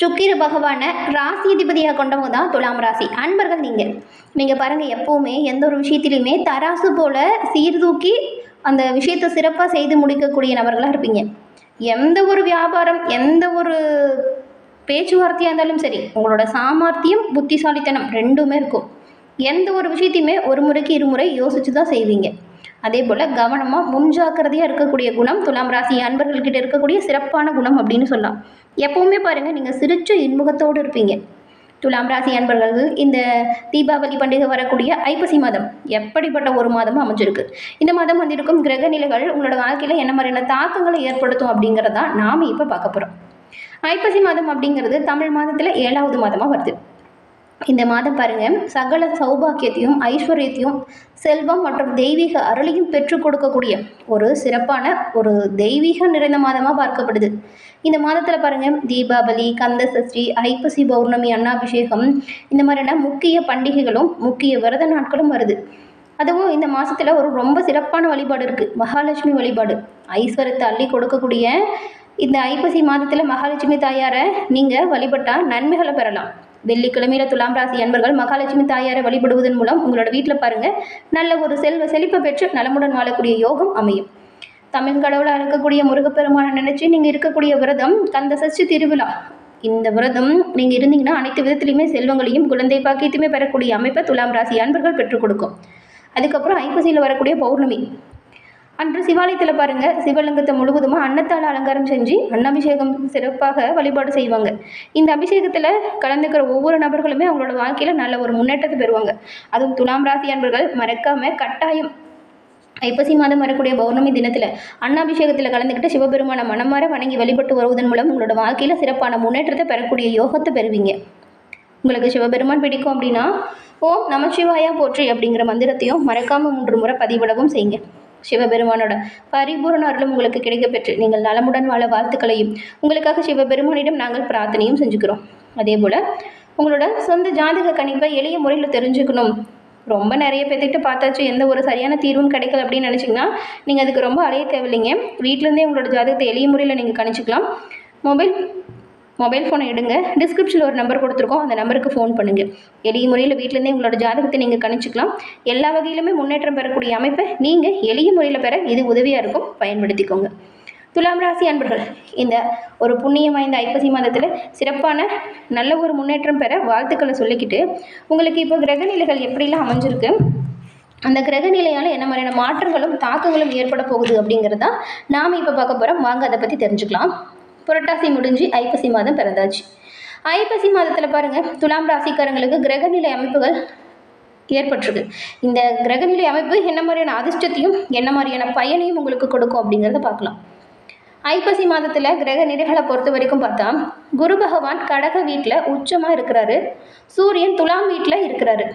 சுக்கிர பகவானை ராசி அதிபதியாக கொண்டவங்க தான் துலாம் ராசி. அன்பர்கள் நீங்கள் நீங்கள் பாருங்கள் எப்போவுமே எந்த ஒரு விஷயத்திலையுமே தராசு போல் சீர்தூக்கி அந்த விஷயத்தை சிறப்பாக செய்து முடிக்கக்கூடிய நபர்களாக இருப்பீங்க. எந்த ஒரு வியாபாரம் எந்த ஒரு பேச்சுவார்த்தையாக இருந்தாலும் சரி உங்களோட சாமர்த்தியம் புத்திசாலித்தனம் ரெண்டுமே இருக்கும். எந்த ஒரு விஷயத்தையுமே ஒரு முறைக்கு இருமுறை யோசித்து தான் செய்வீங்க. அதே போல் கவனமாக முன்ஜாக்கிரதையாக இருக்கக்கூடிய குணம் துலாம் ராசி அன்பர்கள்கிட்ட இருக்கக்கூடிய சிறப்பான குணம் அப்படின்னு சொல்லலாம். எப்பவுமே பாருங்கள் நீங்கள் சிரிச்ச இன்முகத்தோடு இருப்பீங்க. துலாம் ராசி அன்பர்கள் இந்த தீபாவளி பண்டிகை வரக்கூடிய ஐப்பசி மாதம் எப்படிப்பட்ட ஒரு மாதமும் அமைஞ்சிருக்கு? இந்த மாதம் வந்திருக்கும் கிரக நிலைகள் உங்களோட வாழ்க்கையில் என்ன மாதிரியான தாக்கங்களை ஏற்படுத்தும் அப்படிங்கிறதான் நாம் இப்போ பார்க்க போகிறோம் ஐப்பசி மாதம் அப்படிங்கிறது தமிழ் மாதத்தில் ஏழாவது மாதமாக வருது. இந்த மாதம் பாருங்கள் சகல சௌபாக்கியத்தையும் ஐஸ்வர்யத்தையும் செல்வம் மற்றும் தெய்வீக அருளையும் பெற்றுக் கொடுக்கக்கூடிய ஒரு சிறப்பான ஒரு தெய்வீக நிறைந்த மாதமாக பார்க்கப்படுது. இந்த மாதத்தில் பாருங்கள் தீபாவளி கந்த சஷ்டி ஐப்பசி பௌர்ணமி அன்னாபிஷேகம் இந்த மாதிரியான முக்கிய பண்டிகைகளும் முக்கிய விரத நாட்களும் வருது. அதுவும் இந்த மாதத்தில் ஒரு ரொம்ப சிறப்பான வழிபாடு இருக்குது மகாலட்சுமி வழிபாடு. ஐஸ்வரத்தை அள்ளி கொடுக்கக்கூடிய இந்த ஐப்பசி மாதத்தில் மகாலட்சுமி தாயாரை நீங்கள் வழிபட்டால் நன்மைகளை பெறலாம். வெள்ளிக்கிழமையில துலாம் ராசி அன்பர்கள் மகாலட்சுமி தாயாரை வழிபடுவதன் மூலம் உங்களோட வீட்டில் பாருங்கள் நல்ல ஒரு செல்வ செழிப்பை பெற்று நலமுடன் வாழக்கூடிய யோகம் அமையும். தமிழ் கடவுளாக இருக்கக்கூடிய முருகப்பெருமானை நினச்சி நீங்கள் இருக்கக்கூடிய விரதம் கந்த சஷ்டி திருவிழா இந்த விரதம் நீங்கள் இருந்தீங்கன்னா அனைத்து விதத்திலையுமே செல்வங்களையும் குழந்தை பாக்கியத்தையுமே பெறக்கூடிய அமைப்பை துலாம் ராசி அன்பர்கள் பெற்றுக் கொடுக்கும். அதுக்கப்புறம் ஐப்பசியில் வரக்கூடிய பௌர்ணமி. அன்று சிவாலயத்தில் பாருங்கள் சிவலிங்கத்தை முழுவதுமாக அன்னத்தால் அலங்காரம் செஞ்சு அன்னபிஷேகம் சிறப்பாக வழிபாடு செய்வாங்க. இந்த அபிஷேகத்தில் கலந்துக்கிற ஒவ்வொரு நபர்களுமே அவங்களோட வாழ்க்கையில் நல்ல ஒரு முன்னேற்றத்தை பெறுவாங்க. அதுவும் துலாம் ராசி அன்பர்கள் மறக்காமல் கட்டாயம் ஐப்பசி மாதம் வரக்கூடிய பௌர்ணமி தினத்தில் அன்னாபிஷேகத்தில் கலந்துக்கிட்டு சிவபெருமான மனமாற வணங்கி வழிபட்டு வருவதன் மூலம் உங்களோட வாழ்க்கையில் சிறப்பான முன்னேற்றத்தை பெறக்கூடிய யோகத்தை பெறுவீங்க. உங்களுக்கு சிவபெருமான் பிடிக்கும் அப்படின்னா ஓம் நமச்சிவாயா போற்றி அப்படிங்கிற மந்திரத்தையும் மறக்காமல் மூன்று முறை பதிவிடவும் செய்யுங்க. சிவபெருமானோட பரிபூரண அருளும் உங்களுக்கு கிடைக்கப்பெற்று நீங்கள் நலமுடன் வாழ வாழ்த்துக்களையும் உங்களுக்காக சிவபெருமானிடம் நாங்கள் பிரார்த்தனையும் செஞ்சுக்கிறோம். அதே போல் உங்களோட சொந்த ஜாதக கணிப்பை எளிய முறையில் தெரிஞ்சுக்கணும். ரொம்ப நிறைய பேர்த்துக்கிட்ட பார்த்தாச்சு எந்த ஒரு சரியான தீர்வும் கிடைக்கல அப்படின்னு நினச்சிங்கன்னா நீங்கள் அதுக்கு ரொம்ப அலைய தேவையில்லைங்க. வீட்டிலேருந்தே உங்களோட ஜாதகத்தை எளிய முறையில் நீங்கள் கணிச்சிக்கலாம். மொபைல் மொபைல் ஃபோனை எடுங்க. டிஸ்கிரிப்ஷனில் ஒரு நம்பர் கொடுத்துருக்கோம். அந்த நம்பருக்கு ஃபோன் பண்ணுங்கள் எளிய முறையில் வீட்டிலேருந்தே உங்களோட ஜாதகத்தை நீங்கள் கணிச்சிக்கலாம். எல்லா வகையிலுமே முன்னேற்றம் பெறக்கூடிய அமைப்பை நீங்கள் எளிய முறையில் பெற இது உதவியாக இருக்கும். பயன்படுத்திக்கோங்க. துலாம் ராசி அன்பர்கள் இந்த ஒரு புண்ணியம் வாய்ந்த ஐப்பசி மாதத்தில் சிறப்பான நல்ல ஒரு முன்னேற்றம் பெற வாழ்த்துக்களை சொல்லிக்கிட்டு உங்களுக்கு இப்போ கிரகநிலைகள் எப்படிலாம் அமைஞ்சிருக்கு? அந்த கிரகநிலையால் என்ன மாதிரியான மாற்றங்களும் தாக்கங்களும் ஏற்பட போகுது அப்படிங்கிறதா நாம் இப்போ பார்க்க போகிறோம் வாங்க அதை பற்றி தெரிஞ்சுக்கலாம். புரட்டாசி முடிஞ்சு ஐப்பசி மாதம் பிறந்தாச்சு. ஐப்பசி மாதத்தில் பாருங்கள் துலாம் ராசிக்காரங்களுக்கு கிரகநிலை அமைப்புகள் ஏற்பட்டிருக்கு. இந்த கிரகநிலை அமைப்பு என்ன மாதிரியான அதிர்ஷ்டத்தையும் என்ன மாதிரியான பயனையும் உங்களுக்கு கொடுக்கும் அப்படிங்கிறத பார்க்கலாம். ஐப்பசி மாதத்தில் கிரக நிலைகளை பொறுத்த வரைக்கும் பார்த்தா குரு பகவான் கடக வீட்டில் உச்சமாக இருக்கிறாரு. சூரியன் துலாம் வீட்டில் இருக்கிறாரு.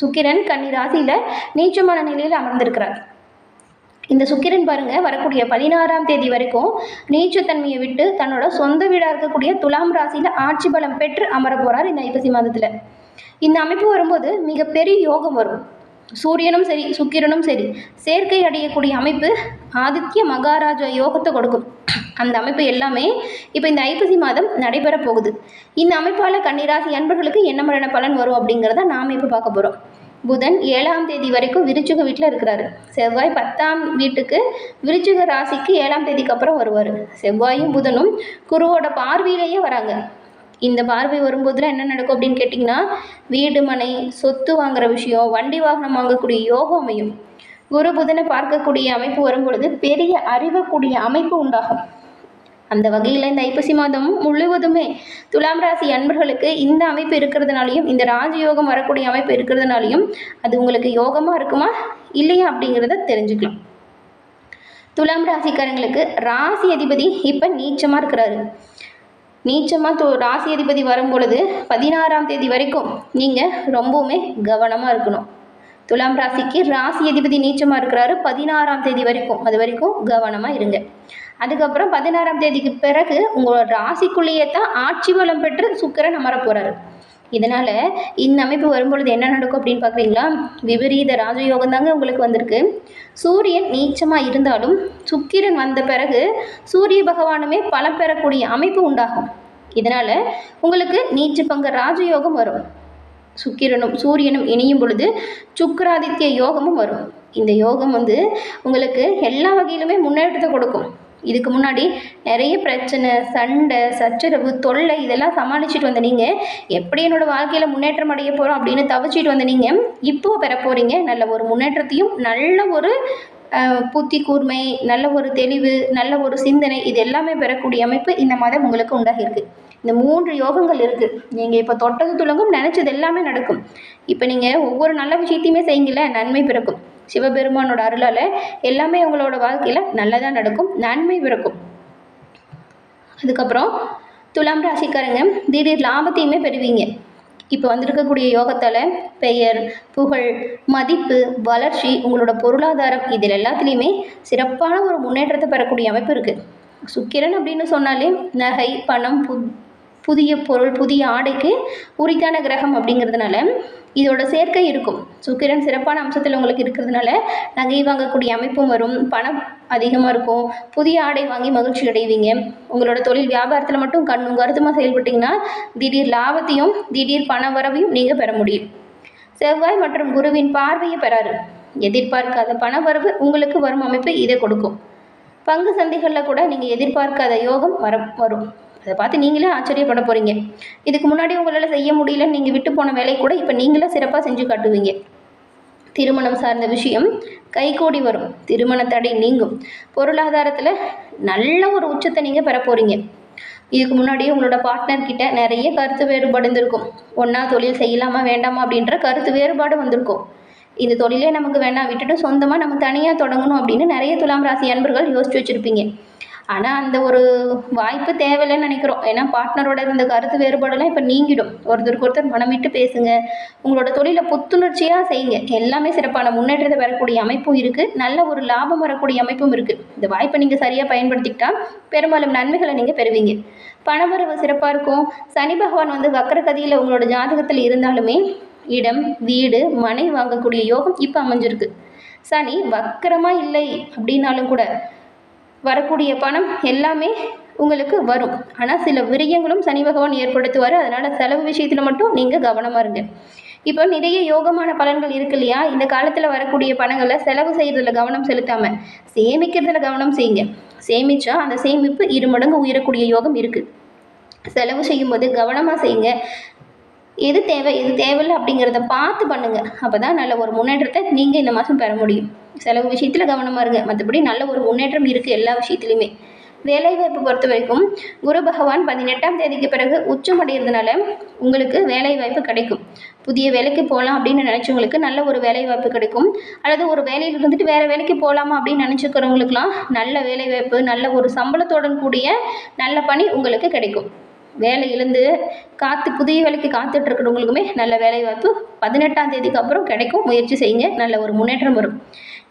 சுக்கிரன் கன்னி ராசியில் நீச்சமான நிலையில் அமர்ந்திருக்கிறார். இந்த சுக்கிரன் பாருங்க வரக்கூடிய பதினாறாம் தேதி வரைக்கும் நீச்சத்தன்மையை விட்டு தன்னோட சொந்த வீடாக இருக்கக்கூடிய துலாம் ராசியில் ஆட்சி பலம் பெற்று அமர போகிறார் இந்த ஐப்பசி மாதத்தில். இந்த அமைப்பு வரும்போது மிகப்பெரிய யோகம் வரும். சூரியனும் சரி சுக்கிரனும் சரி சேர்க்கை அடையக்கூடிய அமைப்பு ஆதித்ய மகாராஜா யோகத்தை கொடுக்கும். அந்த அமைப்பு எல்லாமே இப்போ இந்த ஐப்பசி மாதம் நடைபெற போகுது. இந்த அமைப்பால் கன்னிராசி அன்பர்களுக்கு என்ன மாதிரியான பலன் வரும் அப்படிங்கிறத நாம் இப்போ பார்க்க போகிறோம் புதன் ஏழாம் தேதி வரைக்கும் விருச்சுக வீட்டில் இருக்கிறாரு. செவ்வாய் பத்தாம் வீட்டுக்கு விருச்சுக ராசிக்கு ஏழாம் தேதிக்கு அப்புறம் வருவார். செவ்வாயும் புதனும் குருவோட பார்வையிலேயே வராங்க. இந்த பார்வை வரும்போதுலாம் என்ன நடக்கும் அப்படின்னு கேட்டிங்கன்னா வீடு மனை சொத்து வாங்குற விஷயம் வண்டி வாகனம் வாங்கக்கூடிய யோகம் அமையும். குரு புதனை பார்க்கக்கூடிய அமைப்பு வரும்பொழுது பெரிய அறிவக்கூடிய அமைப்பு உண்டாகும். அந்த வகையில் இந்த ஐப்பசி மாதம் முழுவதுமே துலாம் ராசி அன்பர்களுக்கு இந்த அமைப்பு இருக்கிறதுனாலையும் இந்த ராஜயோகம் வரக்கூடிய அமைப்பு இருக்கிறதுனாலையும் அது உங்களுக்கு யோகமாக இருக்குமா இல்லையா அப்படிங்கிறத தெரிஞ்சுக்கலாம். துலாம் ராசிக்காரங்களுக்கு ராசி அதிபதி இப்போ நீச்சமாக இருக்கிறாரு. நீச்சமாக தோ ராசி அதிபதி வரும் பொழுது பதினாறாம் தேதி வரைக்கும் நீங்கள் ரொம்பவுமே கவனமாக இருக்கணும். துலாம் ராசிக்கு ராசி அதிபதி நீச்சமாக இருக்கிறாரு. பதினாறாம் தேதி வரைக்கும் அது வரைக்கும் கவனமாக இருங்க. அதுக்கப்புறம் பதினாறாம் தேதிக்கு பிறகு உங்களோட ராசிக்குள்ளேயே தான் ஆட்சி பலம் பெற்று சுக்கிரன் அமர போகிறாரு இதனால் இந்த அமைப்பு வரும்பொழுது என்ன நடக்கும் அப்படின்னு பார்க்குறீங்களா? விபரீத ராஜயோகம் தாங்க உங்களுக்கு வந்திருக்கு. சூரியன் நீச்சமாக இருந்தாலும் சுக்கிரன் வந்த பிறகு சூரிய பகவானுமே பலம் பெறக்கூடிய அமைப்பு உண்டாகும். இதனால் உங்களுக்கு நீச்சு பங்க ராஜயோகம் வரும். சுக்கிரனும் சூரியனும் இணையும் பொழுது சுக்கராதித்ய யோகமும் வரும். இந்த யோகம் வந்து உங்களுக்கு எல்லா வகையிலுமே முன்னேற்றத்தை கொடுக்கும். இதுக்கு முன்னாடி நிறைய பிரச்சனை சண்டை சச்சரவு தொல்லை இதெல்லாம் சமாளிச்சுட்டு வந்த நீங்கள் எப்படி என்னோடய வாழ்க்கையில் முன்னேற்றம் அடைய போகிறோம் அப்படின்னு தவிச்சிட்டு வந்த நீங்கள் இப்போ பெற போகிறீங்க நல்ல ஒரு முன்னேற்றத்தையும் நல்ல ஒரு புத்தி கூர்மை நல்ல ஒரு தெளிவு நல்ல ஒரு சிந்தனை இது எல்லாமே பெறக்கூடிய அமைப்பு இந்த மாதம் உங்களுக்கு உண்டாகியிருக்கு இந்த மூன்று யோகங்கள் இருக்குது நீங்கள் இப்போ தொட்டது துலங்கும் நினச்சது எல்லாமே நடக்கும். இப்போ நீங்கள் ஒவ்வொரு நல்ல விஷயத்தையுமே செய்யுங்கள நன்மை பிறக்கும். சிவபெருமானோட அருளால் எல்லாமே உங்களோட வாழ்க்கையில் நல்லதாக நடக்கும் நன்மை பிறக்கும். அதுக்கப்புறம் துலாம் ராசிக்காரங்க திடீர் லாபத்தையுமே பெறுவீங்க. இப்போ வந்திருக்கக்கூடிய யோகத்தால் பெயர் புகழ் மதிப்பு வளர்ச்சி உங்களோட பொருளாதாரம் இதில் எல்லாத்துலேயுமே சிறப்பான ஒரு முன்னேற்றத்தை பெறக்கூடிய அமைப்பு இருக்குது சுக்கிரன் அப்படின்னு சொன்னாலே நகை பணம் பு புதிய பொருள் புதிய ஆடைக்கு உரித்தான கிரகம் அப்படிங்கிறதுனால இதோட சேர்க்கை இருக்கும். சுக்கிரன் சிறப்பான அம்சத்தில் உங்களுக்கு இருக்கிறதுனால நகை வாங்கக்கூடிய அமைப்பும் வரும். பணம் அதிகமாக இருக்கும். புதிய ஆடை வாங்கி மகிழ்ச்சி அடைவீங்க. உங்களோட தொழில் வியாபாரத்தில் மட்டும் கண்ணும் கருத்துமாக செயல்பட்டீங்கன்னா திடீர் லாபத்தையும் திடீர் பண வரவையும் நீங்கள் பெற முடியும். செவ்வாய் மற்றும் குருவின் பார்வையை பெறாரு. எதிர்பார்க்காத பண வரவு உங்களுக்கு வரும் அமைப்பு இதை கொடுக்கும். பங்கு சந்தைகளில் கூட நீங்கள் எதிர்பார்க்காத யோகம் வர வரும். அதை பார்த்து நீங்களே ஆச்சரியப்பட போகிறீங்க இதுக்கு முன்னாடி உங்களால் செய்ய முடியலன்னு நீங்கள் விட்டு போன வேலை கூட இப்போ நீங்களே சிறப்பாக செஞ்சு காட்டுவீங்க. திருமணம் சார்ந்த விஷயம் கைகூடி வரும். திருமண தடை நீங்கும். பொருளாதாரத்தில் நல்ல ஒரு உச்சத்தை நீங்கள் பெற போகிறீங்க இதுக்கு முன்னாடியே உங்களோட பார்ட்னர் கிட்ட நிறைய கருத்து வேறுபாடு இருந்திருக்கும். ஒன்றா தொழில் செய்யலாமா வேண்டாமா அப்படின்ற கருத்து வேறுபாடு வந்திருக்கும். இந்த தொழிலே நமக்கு வேணாம் விட்டுட்டு சொந்தமாக நம்ம தனியாக தொடங்கணும் அப்படின்னு நிறைய துலாம் ராசி அன்பர்கள் யோசிச்சு வச்சுருப்பீங்க. ஆனால் அந்த ஒரு வாய்ப்பு தேவையில்லைன்னு நினைக்கிறோம். ஏன்னா பார்ட்னரோட இருந்த கருத்து வேறுபாடெல்லாம் இப்போ நீங்கிடும். ஒருத்தருக்கு ஒருத்தர் மனமிட்டு பேசுங்க. உங்களோட தொழிலை புத்துணர்ச்சியாக செய்யுங்க. எல்லாமே சிறப்பான முன்னேற்றத்தை பெறக்கூடிய அமைப்பும் இருக்குது நல்ல ஒரு லாபம் வரக்கூடிய அமைப்பும் இருக்குது இந்த வாய்ப்பை நீங்கள் சரியாக பயன்படுத்திக்கிட்டால் பெரும்பாலும் நன்மைகளை நீங்கள் பெறுவீங்க. பணவரவு சிறப்பாக இருக்கும். சனி பகவான் வந்து வக்கரகதியில் உங்களோட ஜாதகத்தில் இருந்தாலுமே இடம் வீடு மனை வாங்கக்கூடிய யோகம் இப்போ அமைஞ்சிருக்கு. சனி வக்கரமாக இல்லை அப்படின்னாலும் கூட வரக்கூடிய பணம் எல்லாமே உங்களுக்கு வரும். ஆனால் சில விரயங்களும் சனி பகவான் ஏற்படுத்துவார். அதனால் செலவு விஷயத்தில் மட்டும் நீங்கள் கவனமாக இருங்க. இப்போ நிறைய யோகமான பலன்கள் இருக்கு இல்லையா? இந்த காலத்தில் வரக்கூடிய பணங்களை செலவு செய்கிறதுல கவனம் செலுத்தாமல் சேமிக்கிறதுல கவனம் செய்யுங்க. சேமித்தா அந்த சேமிப்பு இரு மடங்கு உயரக்கூடிய யோகம் இருக்குது செலவு செய்யும்போது கவனமாக செய்யுங்க. எது தேவை எது தேவையில்லை அப்படிங்கிறத பார்த்து பண்ணுங்கள் அப்போ தான் நல்ல ஒரு முன்னேற்றத்தை நீங்கள் இந்த மாதம் பெற முடியும். செலவு விஷயத்தில் கவனமாக இருங்க. மற்றபடி நல்ல ஒரு முன்னேற்றம் இருக்குது எல்லா விஷயத்துலையுமே. வேலைவாய்ப்பு பொறுத்த வரைக்கும் குரு பகவான் பதினெட்டாம் தேதிக்கு பிறகு உச்சம் அடைகிறதுனால உங்களுக்கு வேலைவாய்ப்பு கிடைக்கும். புதிய வேலைக்கு போகலாம் அப்படின்னு நினச்சவங்களுக்கு நல்ல ஒரு வேலைவாய்ப்பு கிடைக்கும். அல்லது ஒரு வேலையில் இருந்துட்டு வேறு வேலைக்கு போகலாமா அப்படின்னு நினச்சிக்கிறவங்களுக்குலாம் நல்ல வேலைவாய்ப்பு நல்ல ஒரு சம்பளத்துடன் கூடிய நல்ல பணி உங்களுக்கு கிடைக்கும். வேலை இழந்து காத்து புதிய வேலைக்கு காத்துட்டு இருக்கிறவங்களுக்குமே நல்ல வேலை வாய்ப்பு பதினெட்டாம் தேதிக்கு அப்புறம் கிடைக்கும். முயற்சி செய்யுங்க. நல்ல ஒரு முன்னேற்றம் வரும்.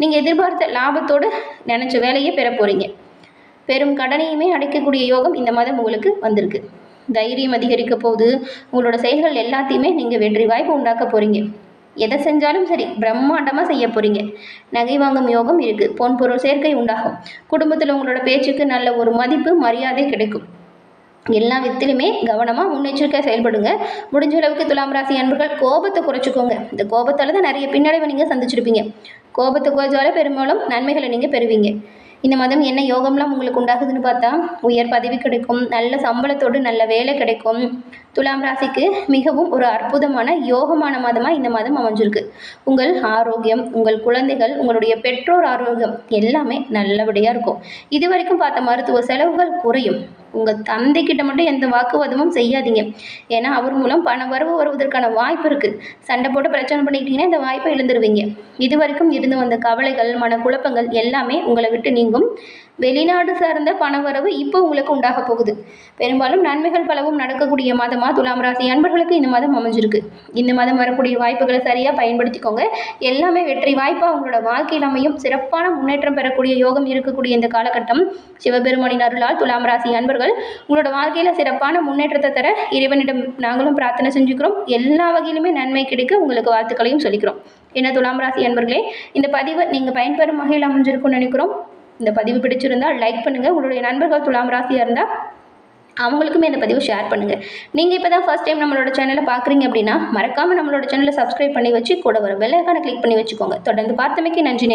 நீங்கள் எதிர்பார்த்த லாபத்தோடு நினச்ச வேலையை பெற போகிறீங்க பெரும் கடனையுமே அடைக்கக்கூடிய யோகம் இந்த மாதம் உங்களுக்கு வந்திருக்கு. தைரியம் அதிகரிக்க போகுது. உங்களோட செயல்கள் எல்லாத்தையுமே நீங்கள் வெற்றி வாய்ப்பு உண்டாக்க போகிறீங்க எதை செஞ்சாலும் சரி பிரம்மாண்டமாக செய்ய போகிறீங்க நகை வாங்கும் யோகம் இருக்குது பொன் பொருள் சேர்க்கை உண்டாகும். குடும்பத்தில் உங்களோட பேச்சுக்கு நல்ல ஒரு மதிப்பு மரியாதை கிடைக்கும். எல்லா வித்திலுமே கவனமாக முன்னெச்சரிக்கையாக செயல்படுங்க. முடிஞ்ச அளவுக்கு துலாம் ராசி அன்பர்கள் கோபத்தை குறைச்சிக்கோங்க. இந்த கோபத்தால் தான் நிறைய பின்னடைவை நீங்கள் சந்திச்சிருப்பீங்க. கோபத்தை குறைச்சாலே பெரும்பாலும் நன்மைகளை நீங்கள் பெறுவீங்க. இந்த மாதம் என்ன யோகம்லாம் உங்களுக்கு உண்டாகுதுன்னு பார்த்தா உயர் பதவி கிடைக்கும் நல்ல சம்பளத்தோடு நல்ல வேலை கிடைக்கும். துலாம் ராசிக்கு மிகவும் ஒரு அற்புதமான யோகமான மாதமாக இந்த மாதம் அமைஞ்சிருக்கு. உங்கள் ஆரோக்கியம் உங்கள் குழந்தைகள் உங்களுடைய பெற்றோர் ஆரோக்கியம் எல்லாமே நல்லபடியாக இருக்கும். இது வரைக்கும் பார்த்த மருத்துவ செலவுகள் குறையும். உங்கள் தந்தைக்கிட்ட மட்டும் எந்த வாக்குவாதமும் செய்யாதீங்க. ஏன்னா அவர் மூலம் பண வரவு வருவதற்கான வாய்ப்பு இருக்குது சண்டை போட்டு பிரச்சனை பண்ணிக்கிட்டீங்கன்னா இந்த வாய்ப்பை இழந்துருவீங்க. இது வரைக்கும் இருந்து வந்த கவலைகள் மனக்குழப்பங்கள் எல்லாமே உங்களை விட்டு நீங்கும். வெளிநாடு சார்ந்த பண வரவு இப்போ உங்களுக்கு உண்டாக போகுது. பெரும்பாலும் நன்மைகள் பலவும் நடக்கக்கூடிய மாதமாக துலாம் ராசி அன்பர்களுக்கு இந்த மாதம் அமைஞ்சிருக்கு. இந்த மாதம் வரக்கூடிய வாய்ப்புகளை சரியாக பயன்படுத்திக்கோங்க. எல்லாமே வெற்றி வாய்ப்பாக உங்களோட வாழ்க்கையில் அமையும். சிறப்பான முன்னேற்றம் பெறக்கூடிய யோகம் இருக்கக்கூடிய இந்த காலகட்டம். சிவபெருமானின் அருளால் துலாம் ராசி அன்பர்கள் உங்களோட வாழ்க்கையில் சிறப்பான முன்னேற்றத்தை தர இறைவனிடம் நாங்களும் பிரார்த்தனை செஞ்சுக்கிறோம். எல்லா வகையிலுமே நன்மை கிடைக்க உங்களுக்கு வாழ்த்துக்களையும் சொல்லிக்கிறோம். என்ன துலாம் ராசி அன்பர்களே இந்த பதிவு நீங்கள் பயன்பெறும் வகையில் அமைஞ்சிருக்கும்னு நினைக்கிறோம். இந்த பதிவு பிடிச்சிருந்தால் லைக் பண்ணுங்கள் உங்களுடைய நண்பர்கள் துலாம் ராசியாக இருந்தால் அவங்களுக்குமே இந்த பதிவு ஷேர் பண்ணுங்கள் நீங்கள் இப்போ தான் ஃபஸ்ட் டைம் நம்மளோட சேனலை பார்க்குறீங்க அப்படின்னா மறக்காமல் நம்மளோட சேனலை சப்ஸ்கிரைப் பண்ணி வச்சு கூட வர வெள்ளக்கான கிளிக் பண்ணி வச்சுக்கோங்க. தொடர்ந்து பார்த்தமைக்கு நன்றி